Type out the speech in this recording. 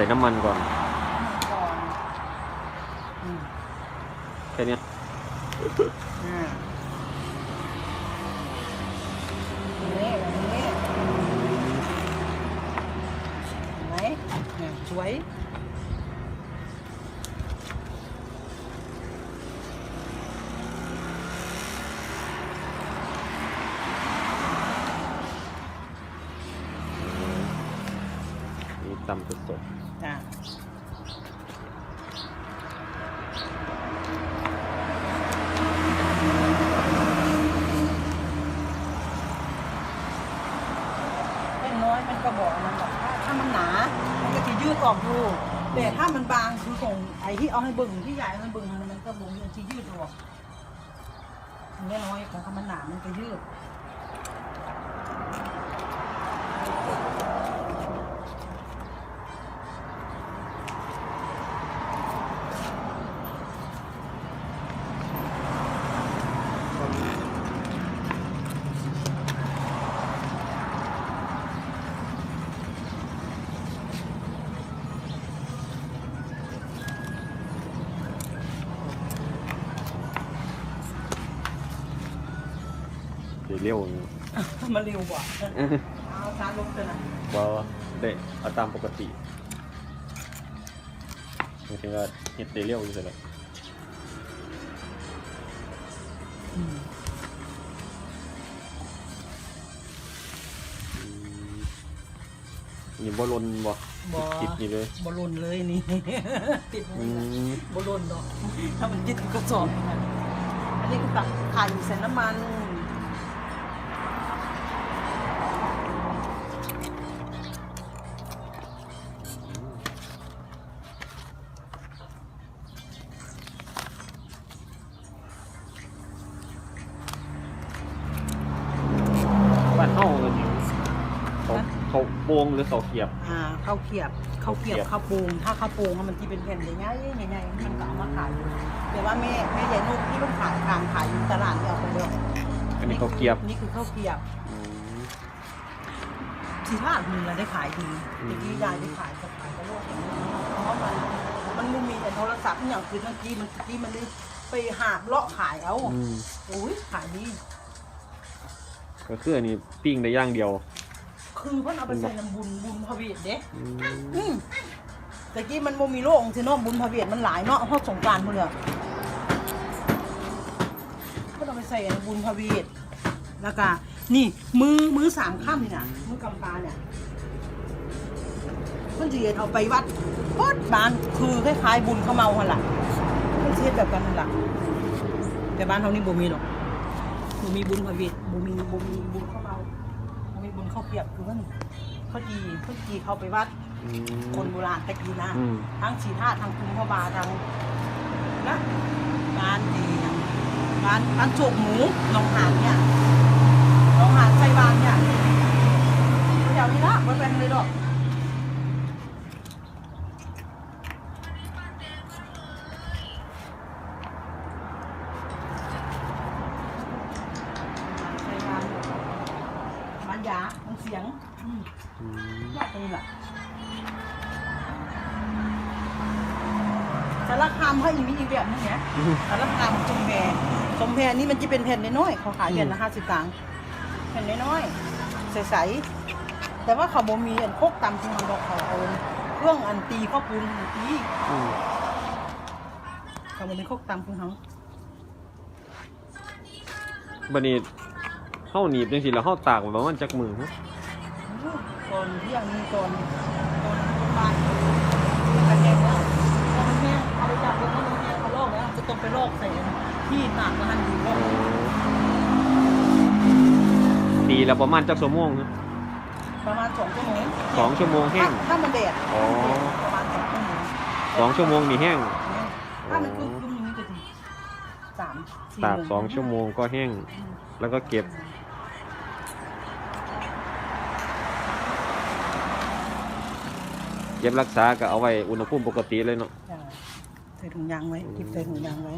ส่น้ำมันก่อนก่อนอืมแค่เนี้ยอ่านี่แบบนี้เห็นไหมเนี่ยสวย ตำสดจ้ะเล็กน้อยมันก็บอกมันบอกว่าถ้ามันหนา มันก็จะยืดออกอยู่แต่ถ้ามันบางคือของไอ้ที่เอาให้เบิ่งที่ใหญ่เอาให้เบิ่งมันก็บ่งมันจะยืดออกอันนี้น้อยของเขามันหนามันก็ยืด ๆเดี๋ยวเร็วมันเร็วกว่าเอาชาร์จลงเลยนะว่าได้เอาตามปกติหมายถึงว่าเฮ็ดได้เร็วอยู่แล้วอืมนี่บ่ลนบ่บ่ติดนี่เลยบอลนเลยนี่ ติดอืนี่มบอลนดอกถ้ามันยึดกระสอบมันอันนี้คือตักไข่ใส่น้ำมัน เขาเขาโปงหรือเขาเกียบ อ่าข้าวเกรียบข้าวเกรียบข้าวเกรียบข้าวโป่งถ้าข้าวโป่งอะมันที่เป็นแผ่นใหญ่ๆใหญ่ๆมันก็เอามาขายแต่ว่าแม่แม่ใหญ่นุกที่มันขายกลางขายอยู่ตลาดเนี่ยเอาไปเดียวอันนี้เขาเกียบนี่คือข้าวเกรียบอืม สีธาตุมึงอะได้ขายดีอืม เมื่อกี้ยายได้ขายกับขายกับโลกอย่างนี้เพราะว่ามันมันไม่มีแต่โทรศัพท์อย่างคือเมื่อกี้มันเมื่อกี้มันได้ไปหาบเลาะขายเอาอืมโอ้ยขายดีก็คืออันนี้ปิ้งได้อย่างเดียว คือเพิ่นเอาไปใส่น้ำบุญบุญพระเวทเด้อืมอืมแต่กี้มันโมมีโรคที่เนาะบุญพระเวทมันหลายเนาะฮอดสงกรารพุ่นเลยเพิ่นเอาไปใส่ในบุญพระเวทแล้วก็นี่มือมือสามข้ามนี่นะมือกำปาเนี่ยเพิ่นสิเฮ็ดเอาไปวัดโคตรบ้านคือคล้ายๆบุญเข้าเมาหั่นล่ะเพิ่นสิเฮ็ดแบบกันหั่นล่ะแต่บ้านเฮานี่บ่มีหรอกบ่มีบุญพระเวทบ่มีบ่มีบุญเข้าเมา บ่มีบุญเข้าเปียกคือเพิ่นเขาจีเพิ่นจีเข้าไปวัด อืม คนโบราณตะกี้นะอืม ทั้งสีธาตุทั้งคุมพระบาทั้งนะบ้านดีนะบ้านบ้านโจกหมูหนองหานเนี่ยหนองหานไส้บานเนี่ยเดี๋ยวนี้ละมันเป็นเลยดอกไส้บานบ้านยามันเสียงอืมอืมยอดเลยล่ะสารคามเขาอีกมีอีกแบบนึงเนี่ยสารคามสมแพรสมแพรนี่มันจะเป็นแผ่นน้อยๆเขาขายแผ่นละห้าสิบตังค์แผ่นน้อยๆใสๆแต่ว่าเขาบ่มีอันโคกตำคือมันดอกเขาเอาเครื่องอันตีข้าวปุ้นตีอืมเขาบ่มีโคกตำคือเขาบัดนี้เฮาหนีบจังซี่แล้วเฮาตากไว้ประมาณจักมือฮะ ตอนเที่ยงนี่ตอนตอนบ่ายกันแห้งแล้วพอมันแห้งเอาไปจับลงมันแห้งเขาลอกแล้วจะต้องไปลอกใส่ที่หนักแล้วหันดีก็ตีแล้วประมาณจักชั่วโมงฮะประมาณสองชั่วโมงสองชั่วโมงแห้งถ้าถ้ามันแดดอ๋อประมาณสองชั่วโมงสองชั่วโมงนี่แห้งถ้ามันคึมคึมอย่างนี้ก็ถึงสามสี่ตากโมงสองชั่วโมงก็แห้งอืมแล้วก็เก็บ เก็บรักษาก็เอาไว้อุณหภูมิปกติเลยเนาะ จ้ะใส่ถุงยางไว้เก็บใส่ถุงยางไว้